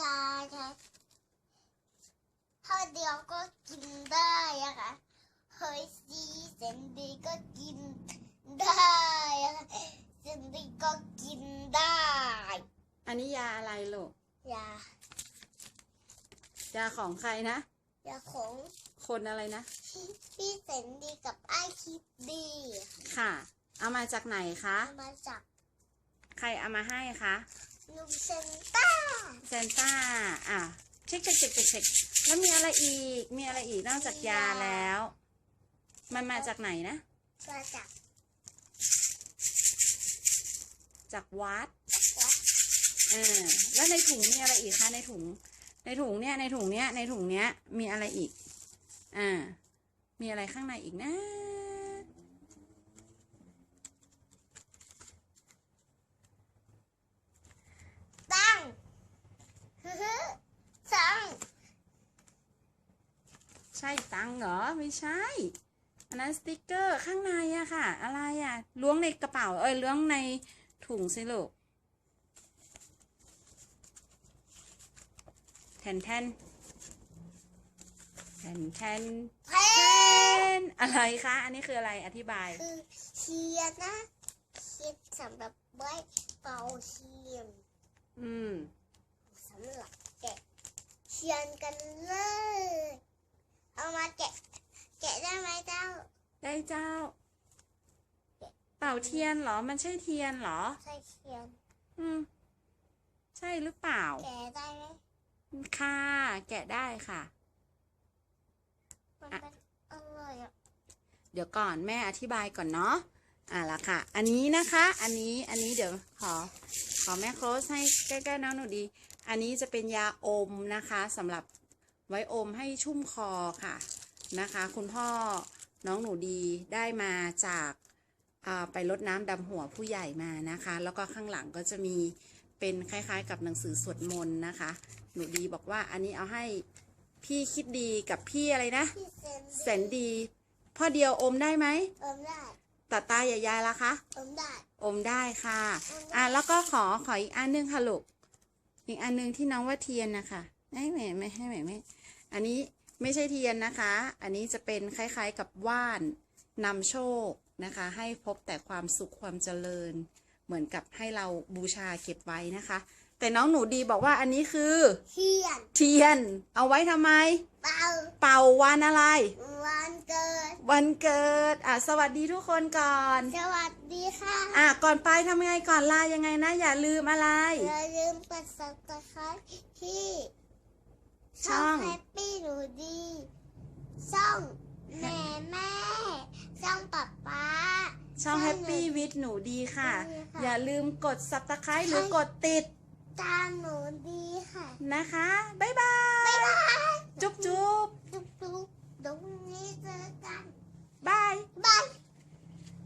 กาค่ะข้เดียวก็กินได้ค่ะเฮ้ยซีเซนดีก็กินได้ค่ะเซนดีก็กินได้ อันนี้ยาอะไรลูก ยายาของใครนะ ยาของคนอะไรนะ พี่เซนดีกับไอคิดดีค่ะ เอามาจากไหนคะ เอามาจาก ใครเอามาให้คะ ลุงเซนต้าเซนต้าอะเช็คเช็คเช็คเช็คเช็คแล้วมีอะไรอีก มีอะไรอีกนอกจากยาแล้ว มันมาจากไหนนะ มาจาก จากวัดวัดเออแล้วในถุงมีอะไรอีกคะในถุง ในถุงเนี้ยในถุงเนี้ยในถุงเนี้ยมีอะไรอีก อ่า มีอะไรข้างในอีกนะ ตั้งฮึฮึสัง ใช่ตังค์เหรอ ไม่ใช่ อันนั้นสติกเกอร์ข้างในอะค่ะ อะไรอะล้วงในกระเป๋า เอ้ยล้วงในถุงสิลูกแทนแทนแทนแทนเพแทนอะไรคะ อันนี้คืออะไรอธิบาย คือเทียนนะเทียนสำหรับไว้เป่าเทียนอืมสำหรับแกะเทียนกันเลย เอามาแกะ แกะได้ไหมเจ้า ได้เจ้า เป่าเทียนเหรอ มันใช่เทียนเหรอใส่เทียน อืม ใช่หรือเปล่า แกะได้ไหมค่ะ แกะได้ค่ะ มันเป็นอร่อยอะเดี๋ยวก่อนแม่อธิบายก่อนเนาะ อ่าละค่ะ อันนี้นะคะ อันนี้ อันนี้เดี๋ยวขอ ขอแม่โคลสให้ใกล้ๆน้องหนูดี อันนี้จะเป็นยาอมนะคะสำหรับไว้อมให้ชุ่มคอค่ะนะคะ คุณพ่อ น้องหนูดีได้มาจากอ่าไปรดน้ำดำหัวผู้ใหญ่มานะคะ แล้วก็ข้างหลังก็จะมีเป็นคล้ายๆ กับหนังสือสวดมนต์นะคะ หนูดีบอกว่าอันนี้เอาให้พี่คิดดีกับพี่อะไรนะพี่เซนแสนดี พ่อเดียวอมได้ไหมอมได้ตาตาใหญ่ยายละคะอมได้อมได้ค่ะอมได้อะ แล้วก็ขอขออีกอันหนึงค่ะลูกอีกอันหนึงที่น้องว่าเทียนนะคะไม่ไม่ไม่ให้ไม่ไม่อันนี้ ไม่ใช่เทียนนะคะ อันนี้จะเป็นคล้ายๆกับว่านนำโชคนะคะ ให้พบแต่ความสุขความเจริญ เหมือนกับให้เราบูชาเก็บไว้นะคะ แต่น้องหนูดีบอกว่าอันนี้คือ เทียน เทียน เอาไว้ทำไม เป่า เป่าวันอะไร วันเกิด วันเกิด อะสวัสดีทุกคนก่อน สวัสดีค่ะ อะก่อนไปทำยังไงก่อนลายังไงนะ อย่าลืมอะไร อย่าลืมกด subscribe ที่ ช่องแฮปปี้หนูดีช่องแม่แม่ช่องป๊าป๊าช่องใช่ Happy with หนูดีค่ะใช่ค่ะ อย่าลืมกด subscribe หรือกดติด ตามหนูดีค่ะ นะคะ บ๊ายบาย บ๊ายบาย จุ๊บจุ๊บจุ๊บจุ๊บตรงนี้เจอกันบายบาย